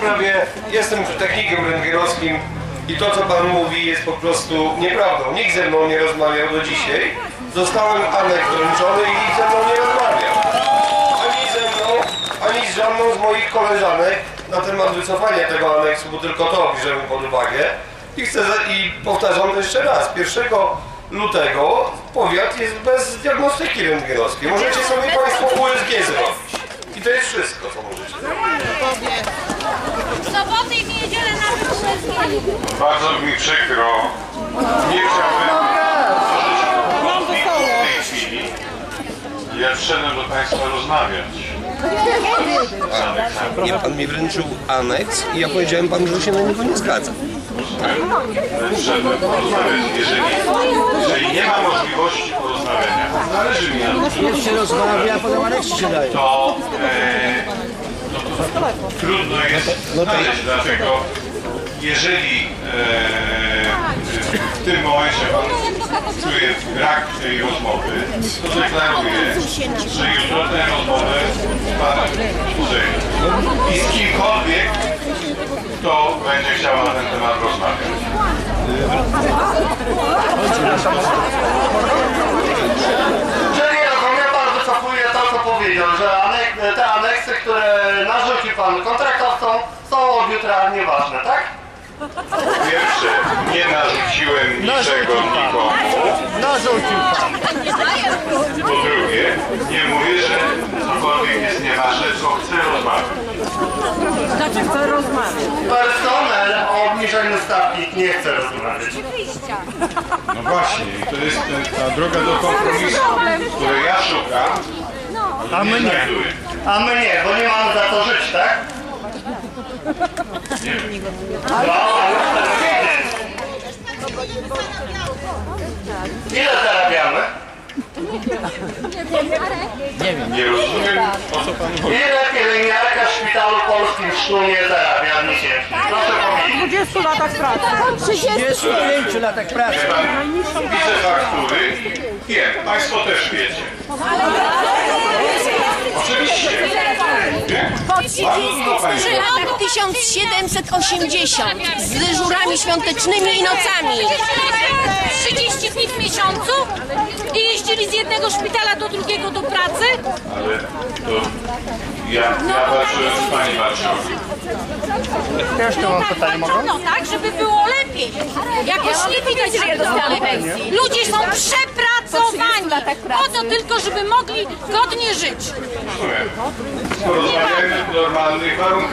sprawie jestem technikiem rentgenowskim i to co pan mówi jest po prostu nieprawdą. Nikt ze mną nie rozmawiał do dzisiaj. Zostałem Anek i nikt ze mną nie rozmawiał. Ani ze mną, ani z żadną z moich koleżanek na temat wycofania tego aneksu, bo tylko to bierzemy pod uwagę. I chcę i powtarzam to jeszcze raz. 1 lutego powiat jest bez diagnostyki rentgenowskiej. Możecie sobie państwo USG zrobić. I to jest wszystko, co możecie zrobić. W soboty i w niedzielę na USG. Bardzo mi przykro. Nie chciałbym tworzyć konfliktu w tej chwili. Ja przyszedłem do Państwa rozmawiać. Nie, pan mi wręczył aneks i ja powiedziałem panu, że się na niego nie zgadzam. Przyszedłem porozmawiać. Jeżeli, jeżeli nie ma możliwości porozmawiania, zależy mi na tym, Pierwszy rozmawia, a potem aneksy się daje. to, e, no to trudno jest znaleźć, dlatego jeżeli e, w tym momencie Pan czuje brak tej rozmowy, to deklaruję, że jutro tę rozmowę z Panem podejmę. I z kimkolwiek, kto będzie chciał na ten temat rozmawiać. Czyli rozumiem pan wycofuje to, co powiedział, że te aneksy, które narzucił pan kontraktowcom są od jutra nieważne, tak? Pierwsze, nie narzuciłem niczego nikomu. Narzucił pan. Po drugie, nie mówię, że cokolwiek jest nieważne, co chcę rozmawiać. Personel o obniżeniu stawki nie chce rozmawiać. No właśnie, i to jest ta droga do kompromisu, której ja szukam, A my nie. znajduję. A my nie, bo nie mamy za to żyć, tak? Nie wiem. Nie. Ile zarabiamy? Nie rozumiem, co pan mówi. Ile pielęgniarka w szpitalu polskim w zarabia miesięcznie? Proszę powiedzieć. 20 latach pracy. 35 latach pracy. Wie pan, widzę faktury, wiem, państwo też wiecie. 30 latach 1780 z dyżurami świątecznymi i nocami. 30 dni w miesiącu i jeździli z jednego szpitala do drugiego do pracy. Ale to ja, ja walczyłem z pani marszałkiem. Też to mam pytanie, mogę? No tak, żeby było lepiej. Jakoś nie widać, że je dostali pensji. Ludzie są przepracowani. Po to tylko, żeby mogli godnie żyć. Rozumiem. Porozmawiajmy w normalnych warunkach.